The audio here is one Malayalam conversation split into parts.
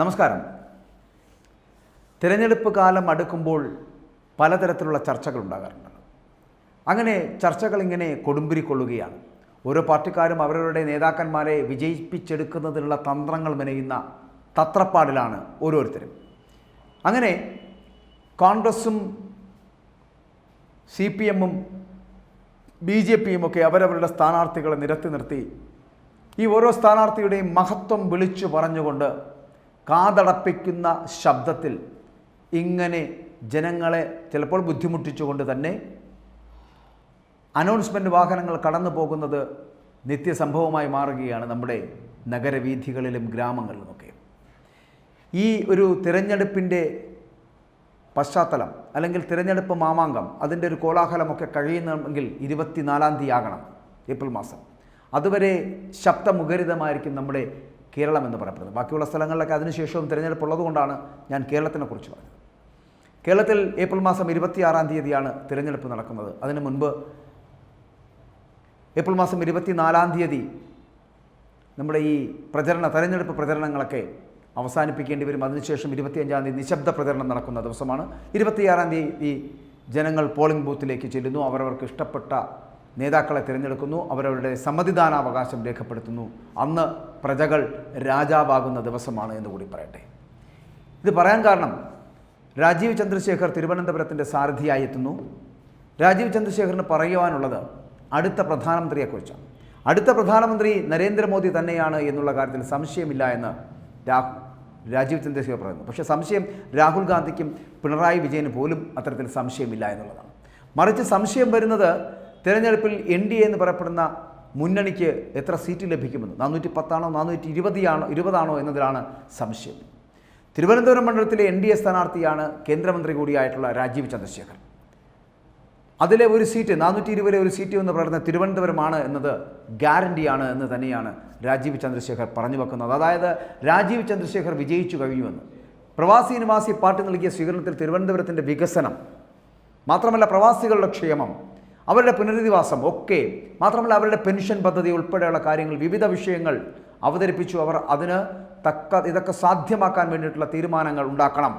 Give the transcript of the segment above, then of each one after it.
നമസ്കാരം. തിരഞ്ഞെടുപ്പ് കാലം അടുക്കുമ്പോൾ പലതരത്തിലുള്ള ചർച്ചകൾ ഉണ്ടാകാറുണ്ട്. അങ്ങനെ ചർച്ചകൾ ഇങ്ങനെ കൊടുമ്പിരിക്കൊള്ളുകയാണ്. ഓരോ പാർട്ടിക്കാരും അവരവരുടെ നേതാക്കന്മാരെ വിജയിപ്പിച്ചെടുക്കുന്നതിനുള്ള തന്ത്രങ്ങൾ മെനയുന്ന തത്രപ്പാടിലാണ് ഓരോരുത്തരും. അങ്ങനെ കോൺഗ്രസും സി പി എമ്മും ബി ജെ പിയും ഒക്കെ അവരവരുടെ സ്ഥാനാർത്ഥികളെ നിരത്തി നിർത്തി ഈ ഓരോ സ്ഥാനാർത്ഥിയുടെയും മഹത്വം വിളിച്ചു പറഞ്ഞുകൊണ്ട് കാതടപ്പിക്കുന്ന ശബ്ദത്തിൽ ഇങ്ങനെ ജനങ്ങളെ ചിലപ്പോൾ ബുദ്ധിമുട്ടിച്ചുകൊണ്ട് തന്നെ അനൗൺസ്മെന്റ് വാഹനങ്ങൾ കടന്നു പോകുന്നത് നിത്യസംഭവമായി മാറുകയാണ് നമ്മുടെ നഗരവീഥികളിലും ഗ്രാമങ്ങളിലുമൊക്കെ. ഈ ഒരു തിരഞ്ഞെടുപ്പിന്റെ പശ്ചാത്തലം അല്ലെങ്കിൽ തിരഞ്ഞെടുപ്പ് മാമാങ്കം അതിന്റെ ഒരു കോലാഹലമൊക്കെ കഴിയുന്നെങ്കിൽ ഇരുപത്തിനാലാം തീയതി ആകണം ഏപ്രിൽ മാസം. അതുവരെ ശബ്ദമുഖരിതമായിരിക്കും നമ്മുടെ കേരളം എന്ന് പറയപ്പെടുന്നത്. ബാക്കിയുള്ള സ്ഥലങ്ങളിലൊക്കെ അതിനുശേഷവും തിരഞ്ഞെടുപ്പ് ഉള്ളതുകൊണ്ടാണ് ഞാൻ കേരളത്തിനെ കുറിച്ച് പറഞ്ഞത്. കേരളത്തിൽ ഏപ്രിൽ മാസം ഇരുപത്തിയാറാം തീയതിയാണ് തിരഞ്ഞെടുപ്പ് നടക്കുന്നത്. അതിനു മുൻപ് ഏപ്രിൽ മാസം ഇരുപത്തിനാലാം തീയതി നമ്മുടെ ഈ പ്രചരണ തെരഞ്ഞെടുപ്പ് പ്രചരണങ്ങളൊക്കെ അവസാനിപ്പിക്കേണ്ടി വരും. അതിനുശേഷം ഇരുപത്തിയഞ്ചാം തീയതി നിശബ്ദ പ്രചരണം നടക്കുന്ന ദിവസമാണ്. ഇരുപത്തിയാറാം തീയതി ജനങ്ങൾ പോളിംഗ് ബൂത്തിലേക്ക് ചെല്ലുന്നു. അവരവർക്ക് ഇഷ്ടപ്പെട്ട നേതാക്കളെ തിരഞ്ഞെടുക്കുന്നു അവരവരുടെ സമ്മതിദാനാവകാശം രേഖപ്പെടുത്തുന്നു. അന്ന് പ്രജകൾ രാജാവാകുന്ന ദിവസമാണ് എന്ന് കൂടി പറയട്ടെ. ഇത് പറയാൻ കാരണം രാജീവ് ചന്ദ്രശേഖർ തിരുവനന്തപുരത്തിന്റെ സാരഥിയായി എത്തുന്നു. രാജീവ് ചന്ദ്രശേഖറിന് പറയുവാനുള്ളത് അടുത്ത പ്രധാനമന്ത്രിയെക്കുറിച്ചാണ്. അടുത്ത പ്രധാനമന്ത്രി നരേന്ദ്രമോദി തന്നെയാണ് എന്നുള്ള കാര്യത്തിൽ സംശയമില്ല എന്ന് രാഹു രാജീവ് ചന്ദ്രശേഖർ പറയുന്നു. പക്ഷേ സംശയം രാഹുൽ ഗാന്ധിക്കും പിണറായി വിജയന് പോലും അത്തരത്തിൽ സംശയമില്ല എന്നുള്ളതാണ്. മറിച്ച് സംശയം വരുന്നത് തിരഞ്ഞെടുപ്പിൽ എൻ ഡി എ എന്ന് പറയപ്പെടുന്ന മുന്നണിക്ക് എത്ര സീറ്റ് ലഭിക്കുമെന്ന്? നാനൂറ്റി പത്താണോ നാനൂറ്റി ഇരുപതിയാണോ ഇരുപതാണോ എന്നതിലാണ് സംശയം. തിരുവനന്തപുരം മണ്ഡലത്തിലെ എൻ ഡി എ സ്ഥാനാർത്ഥിയാണ് കേന്ദ്രമന്ത്രി കൂടിയായിട്ടുള്ള രാജീവ് ചന്ദ്രശേഖർ അതിലെ ഒരു സീറ്റ് നാനൂറ്റി ഇരുപതിലെ ഒരു സീറ്റ് എന്ന് പറയുന്നത് തിരുവനന്തപുരമാണ് എന്നത് ഗ്യാരണ്ടിയാണ് എന്ന് തന്നെയാണ് രാജീവ് ചന്ദ്രശേഖർ പറഞ്ഞു വെക്കുന്നത്. അതായത് രാജീവ് ചന്ദ്രശേഖർ വിജയിച്ചു കഴിഞ്ഞുവെന്ന് പ്രവാസി നിവാസി പാർട്ടി നൽകിയ സ്വീകരണത്തിൽ തിരുവനന്തപുരത്തിന്റെ വികസനം മാത്രമല്ല പ്രവാസികളുടെ ക്ഷേമം അവരുടെ പുനരധിവാസം ഒക്കെ. മാത്രമല്ല അവരുടെ പെൻഷൻ പദ്ധതി ഉൾപ്പെടെയുള്ള കാര്യങ്ങൾ വിവിധ വിഷയങ്ങൾ അവതരിപ്പിച്ചു. അവർ അതിന് തക്ക ഇതൊക്കെ സാധ്യമാക്കാൻ വേണ്ടിയിട്ടുള്ള തീരുമാനങ്ങൾ ഉണ്ടാക്കണം.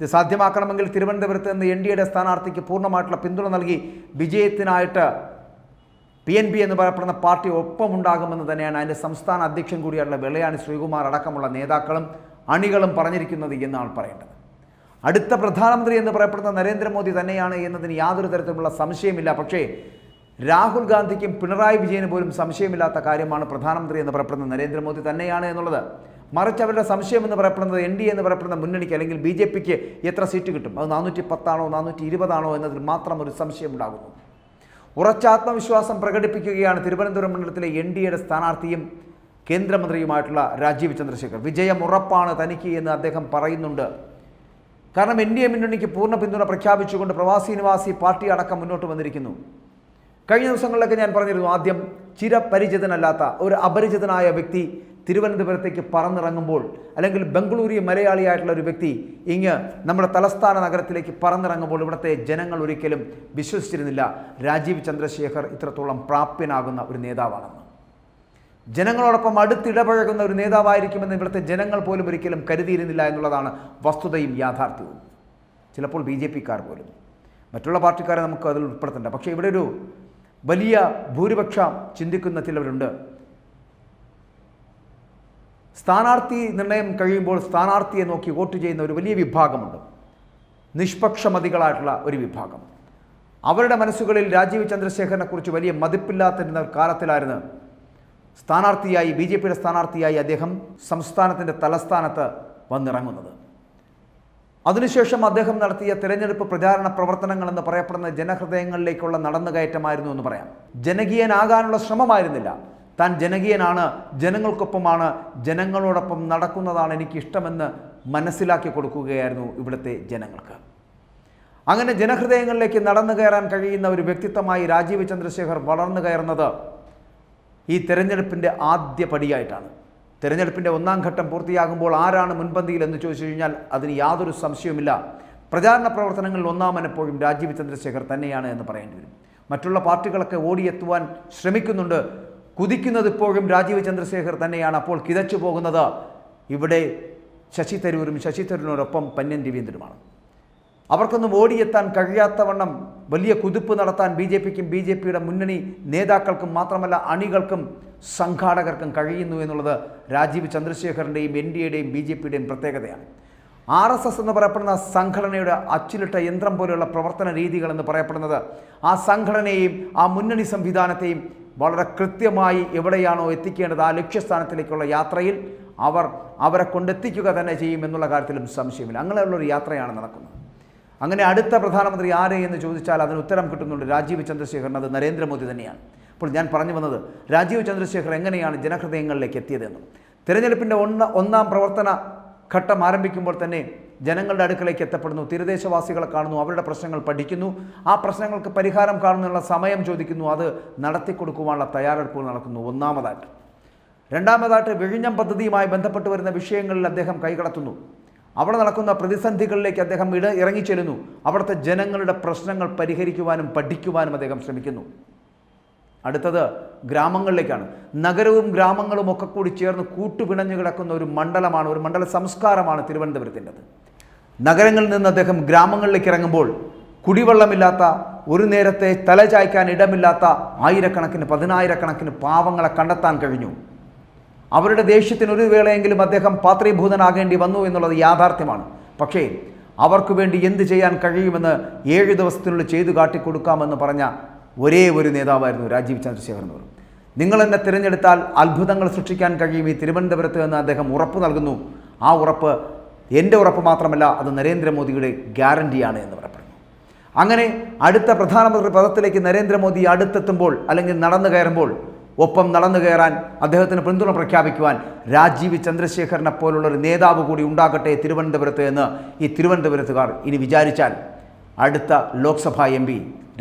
ഇത് സാധ്യമാക്കണമെങ്കിൽ തിരുവനന്തപുരത്ത് നിന്ന് എൻ ഡി എയുടെ സ്ഥാനാർത്ഥിക്ക് പൂർണമായിട്ടുള്ള പിന്തുണ നൽകി വിജയത്തിനായിട്ട് പി എൻ പി എന്ന് പറയപ്പെടുന്ന പാർട്ടി ഒപ്പമുണ്ടാകുമെന്ന് തന്നെയാണ് അതിന്റെ സംസ്ഥാന അധ്യക്ഷൻ കൂടിയായിട്ടുള്ള വെള്ളയാണി ശ്രീകുമാർ അടക്കമുള്ള നേതാക്കളും അണികളും പറഞ്ഞിരിക്കുന്നത് എന്നാണ് പറയേണ്ടത്. അടുത്ത പ്രധാനമന്ത്രി എന്ന് പറയപ്പെടുന്ന നരേന്ദ്രമോദി തന്നെയാണ് എന്നതിന് യാതൊരു തരത്തിലുള്ള സംശയമില്ല. പക്ഷേ രാഹുൽ ഗാന്ധിക്കും പിണറായി വിജയന് പോലും സംശയമില്ലാത്ത കാര്യമാണ് പ്രധാനമന്ത്രി എന്ന് പറയപ്പെടുന്ന നരേന്ദ്രമോദി തന്നെയാണ് എന്നുള്ളത്. മറിച്ച് അവരുടെ സംശയം എന്ന് പറയപ്പെടുന്നത് എൻ ഡി എന്ന് പറയപ്പെടുന്ന മുന്നണിക്ക് അല്ലെങ്കിൽ ബി ജെ പിക്ക് എത്ര സീറ്റ് കിട്ടും? അത് നാനൂറ്റി പത്താണോ നാനൂറ്റി ഇരുപതാണോ എന്നതിൽ മാത്രം ഒരു സംശയം ഉണ്ടാകുന്നു ഉറച്ച ആത്മവിശ്വാസം പ്രകടിപ്പിക്കുകയാണ് തിരുവനന്തപുരം മണ്ഡലത്തിലെ എൻ ഡി എയുടെ സ്ഥാനാർത്ഥിയും കേന്ദ്രമന്ത്രിയുമായിട്ടുള്ള രാജീവ് ചന്ദ്രശേഖർ. വിജയം ഉറപ്പാണ് തനിക്ക് എന്ന് അദ്ദേഹം പറയുന്നുണ്ട്. കാരണം എൻ ഡി എ മുന്നണിക്ക് പൂർണ പിന്തുണ പ്രഖ്യാപിച്ചുകൊണ്ട് പ്രവാസി നിവാസി പാർട്ടി അടക്കം മുന്നോട്ട് വന്നിരിക്കുന്നു. കഴിഞ്ഞ ദിവസങ്ങളിലൊക്കെ ഞാൻ പറഞ്ഞിരുന്നു ആദ്യം ചിരപരിചിതനല്ലാത്ത ഒരു അപരിചിതനായ വ്യക്തി തിരുവനന്തപുരത്തേക്ക് പറന്നിറങ്ങുമ്പോൾ അല്ലെങ്കിൽ ബംഗളൂരു മലയാളിയായിട്ടുള്ള ഒരു വ്യക്തി ഇങ്ങ് നമ്മുടെ തലസ്ഥാന നഗരത്തിലേക്ക് പറന്നിറങ്ങുമ്പോൾ ഇവിടുത്തെ ജനങ്ങൾ ഒരിക്കലും വിശ്വസിച്ചിരുന്നില്ല. രാജീവ് ചന്ദ്രശേഖർ ഇത്രത്തോളം പ്രാപ്യനാകുന്ന ഒരു നേതാവാണെന്ന്. ജനങ്ങളോടൊപ്പം അടുത്തിടപഴകുന്ന ഒരു നേതാവായിരിക്കുമെന്ന് ഇവിടുത്തെ ജനങ്ങൾ പോലും ഒരിക്കലും കരുതിയിരുന്നില്ല എന്നുള്ളതാണ് വസ്തുതയും യാഥാർത്ഥ്യവും. ചിലപ്പോൾ ബി ജെ പിക്കാർ പോലും. മറ്റുള്ള പാർട്ടിക്കാരെ നമുക്ക് അതിൽ ഉൾപ്പെടുത്തണ്ട. പക്ഷേ ഇവിടെ ഒരു വലിയ ഭൂരിപക്ഷം ചിന്തിക്കുന്ന ചിലവരുണ്ട്. സ്ഥാനാർത്ഥി നിർണയം കഴിയുമ്പോൾ സ്ഥാനാർത്ഥിയെ നോക്കി വോട്ട് ചെയ്യുന്ന ഒരു വലിയ വിഭാഗമുണ്ട്. നിഷ്പക്ഷമതികളായിട്ടുള്ള ഒരു വിഭാഗം. അവരുടെ മനസ്സുകളിൽ രാജീവ് ചന്ദ്രശേഖരനെക്കുറിച്ച് വലിയ മതിപ്പില്ലാത്തിരുന്ന കാലത്തിലായിരുന്നു സ്ഥാനാർത്ഥിയായി ബി ജെ പിയുടെ സ്ഥാനാർത്ഥിയായി അദ്ദേഹം സംസ്ഥാനത്തിന്റെ തലസ്ഥാനത്ത് വന്നിറങ്ങുന്നത്. അതിനുശേഷം അദ്ദേഹം നടത്തിയ തിരഞ്ഞെടുപ്പ് പ്രചാരണ പ്രവർത്തനങ്ങൾ എന്ന് പറയപ്പെടുന്ന ജനഹൃദയങ്ങളിലേക്കുള്ള നടന്നുകയറ്റമായിരുന്നു എന്ന് പറയാം. ജനകീയനാകാനുള്ള ശ്രമമായിരുന്നില്ല. താൻ ജനകീയനാണ് ജനങ്ങൾക്കൊപ്പമാണ് ജനങ്ങളോടൊപ്പം നടക്കുന്നതാണ് എനിക്കിഷ്ടമെന്ന് മനസ്സിലാക്കി കൊടുക്കുകയായിരുന്നു ഇവിടുത്തെ ജനങ്ങൾക്ക്. അങ്ങനെ ജനഹൃദയങ്ങളിലേക്ക് നടന്നു കയറാൻ കഴിയുന്ന ഒരു വ്യക്തിത്വമായി രാജീവ് ചന്ദ്രശേഖർ വളർന്നു കയറുന്നത് ഈ തിരഞ്ഞെടുപ്പിന്റെ ആദ്യ പടിയായിട്ടാണ്. തിരഞ്ഞെടുപ്പിന്റെ ഒന്നാം ഘട്ടം പൂർത്തിയാകുമ്പോൾ ആരാണ് മുൻപന്തിയിൽ എന്ന് ചോദിച്ചു കഴിഞ്ഞാൽ അതിന് യാതൊരു സംശയവുമില്ല. പ്രചാരണ പ്രവർത്തനങ്ങളിൽ ഒന്നാമനെപ്പോഴും രാജീവ് ചന്ദ്രശേഖർ തന്നെയാണ് എന്ന് പറയേണ്ടി വരും. മറ്റുള്ള പാർട്ടികളൊക്കെ ഓടിയെത്തുവാൻ ശ്രമിക്കുന്നുണ്ട്. കുതിക്കുന്നത് ഇപ്പോഴും രാജീവ് ചന്ദ്രശേഖർ തന്നെയാണ് അപ്പോൾ കിതച്ചു പോകുന്നത് ഇവിടെ ശശി തരൂരും ശശി തരൂരിനോടൊപ്പം പന്യൻ രവീന്ദ്രനുമാണ്. അവർക്കൊന്നും ഓടിയെത്താൻ കഴിയാത്തവണ്ണം വലിയ കുതിപ്പ് നടത്താൻ ബി ജെ പിക്കും ബി ജെ പിയുടെ മുന്നണി നേതാക്കൾക്കും മാത്രമല്ല അണികൾക്കും സംഘാടകർക്കും കഴിയുന്നു എന്നുള്ളത് രാജീവ് ചന്ദ്രശേഖറിന്റെയും എൻ ഡി എയുടെയും ബി ജെ പിയുടെയും പ്രത്യേകതയാണ്. ആർ എസ് എസ് എന്ന് പറയപ്പെടുന്ന സംഘടനയുടെ അച്ചിലിട്ട യന്ത്രം പോലെയുള്ള പ്രവർത്തന രീതികൾ എന്ന് പറയപ്പെടുന്നത് ആ സംഘടനയെയും ആ മുന്നണി സംവിധാനത്തെയും വളരെ കൃത്യമായി എവിടെയാണോ എത്തിക്കേണ്ടത് ആ ലക്ഷ്യസ്ഥാനത്തിലേക്കുള്ള യാത്രയിൽ അവർ അവരെ കൊണ്ടെത്തിക്കുക തന്നെ ചെയ്യും എന്നുള്ള കാര്യത്തിലും സംശയമില്ല. അങ്ങനെയുള്ളൊരു യാത്രയാണ് നടക്കുന്നത്. അങ്ങനെ അടുത്ത പ്രധാനമന്ത്രി ആരെ എന്ന് ചോദിച്ചാൽ അതിന് ഉത്തരം കിട്ടുന്നുണ്ട് രാജീവ് ചന്ദ്രശേഖരൻ അത് നരേന്ദ്രമോദി തന്നെയാണ്. അപ്പോൾ ഞാൻ പറഞ്ഞു വന്നത് രാജീവ് ചന്ദ്രശേഖർ എങ്ങനെയാണ് ജനഹൃദയങ്ങളിലേക്ക് എത്തിയതെന്നും. തിരഞ്ഞെടുപ്പിന്റെ ഒന്ന ഒന്നാം പ്രവർത്തന ഘട്ടം ആരംഭിക്കുമ്പോൾ തന്നെ ജനങ്ങളുടെ അടുക്കലേക്ക് എത്തപ്പെടുന്നു തീരദേശവാസികളെ കാണുന്നു അവരുടെ പ്രശ്നങ്ങൾ പഠിക്കുന്നു. ആ പ്രശ്നങ്ങൾക്ക് പരിഹാരം കാണുന്നതിനുള്ള സമയം ചോദിക്കുന്നു അത് നടത്തിക്കൊടുക്കുവാനുള്ള തയ്യാറെടുപ്പുകൾ നടക്കുന്നു. ഒന്നാമതായിട്ട്. രണ്ടാമതായിട്ട് വിഴിഞ്ഞം പദ്ധതിയുമായി ബന്ധപ്പെട്ട് വരുന്ന വിഷയങ്ങളിൽ അദ്ദേഹം കൈകടത്തുന്നു. അവിടെ നടക്കുന്ന പ്രതിസന്ധികളിലേക്ക് അദ്ദേഹം ഇട ഇറങ്ങിച്ചെല്ലുന്നു. അവിടുത്തെ ജനങ്ങളുടെ പ്രശ്നങ്ങൾ പരിഹരിക്കുവാനും പഠിക്കുവാനും അദ്ദേഹം ശ്രമിക്കുന്നു. അടുത്തത് ഗ്രാമങ്ങളിലേക്കാണ്. നഗരവും ഗ്രാമങ്ങളും ഒക്കെ കൂടി ചേർന്ന് കൂട്ടുപിണഞ്ഞു കിടക്കുന്ന ഒരു മണ്ഡലമാണ് ഒരു മണ്ഡല സംസ്കാരമാണ് തിരുവനന്തപുരത്തിന്റെത്. നഗരങ്ങളിൽ നിന്ന് അദ്ദേഹം ഗ്രാമങ്ങളിലേക്ക് ഇറങ്ങുമ്പോൾ കുടിവെള്ളമില്ലാത്ത ഒരു നേരത്തെ തലചായ്ക്കാൻ ഇടമില്ലാത്ത ആയിരക്കണക്കിന് പതിനായിരക്കണക്കിന് പാവങ്ങളെ കണ്ടെത്താൻ കഴിഞ്ഞു. അവരുടെ ദേഷ്യത്തിന് ഒരു വേളയെങ്കിലും അദ്ദേഹം പാത്രീഭൂതനാകേണ്ടി വന്നു എന്നുള്ളത് യാഥാർത്ഥ്യമാണ്. പക്ഷേ അവർക്ക് വേണ്ടി എന്ത് ചെയ്യാൻ കഴിയുമെന്ന് ഏഴ് ദിവസത്തിനുള്ളിൽ ചെയ്തു കാട്ടിക്കൊടുക്കാമെന്ന് പറഞ്ഞ ഒരേ ഒരു നേതാവായിരുന്നു രാജീവ് ചന്ദ്രശേഖരൻ എന്ന് നിങ്ങൾ എന്നെ തിരഞ്ഞെടുത്താൽ അത്ഭുതങ്ങൾ സൃഷ്ടിക്കാൻ കഴിയും ഈ തിരുവനന്തപുരത്ത് എന്ന് അദ്ദേഹം ഉറപ്പ് നൽകുന്നു. ആ ഉറപ്പ് എന്റെ ഉറപ്പ് മാത്രമല്ല അത് നരേന്ദ്രമോദിയുടെ ഗ്യാരണ്ടിയാണ് എന്ന് പറയപ്പെടുന്നു. അങ്ങനെ അടുത്ത പ്രധാനമന്ത്രി പദത്തിലേക്ക് നരേന്ദ്രമോദി അടുത്തെത്തുമ്പോൾ അല്ലെങ്കിൽ നടന്നു കയറുമ്പോൾ ഒപ്പം നടന്നു കയറാൻ അദ്ദേഹത്തിന് പിന്തുണ പ്രഖ്യാപിക്കുവാൻ രാജീവ് ചന്ദ്രശേഖരനെ പോലുള്ളൊരു നേതാവ് കൂടി ഉണ്ടാകട്ടെ തിരുവനന്തപുരത്ത് എന്ന് ഈ തിരുവനന്തപുരത്തുകാർ ഇനി വിചാരിച്ചാൽ അടുത്ത ലോക്സഭാ എം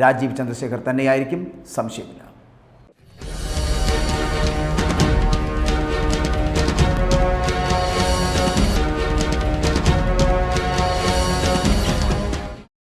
രാജീവ് ചന്ദ്രശേഖർ തന്നെയായിരിക്കും. സംശയമില്ല.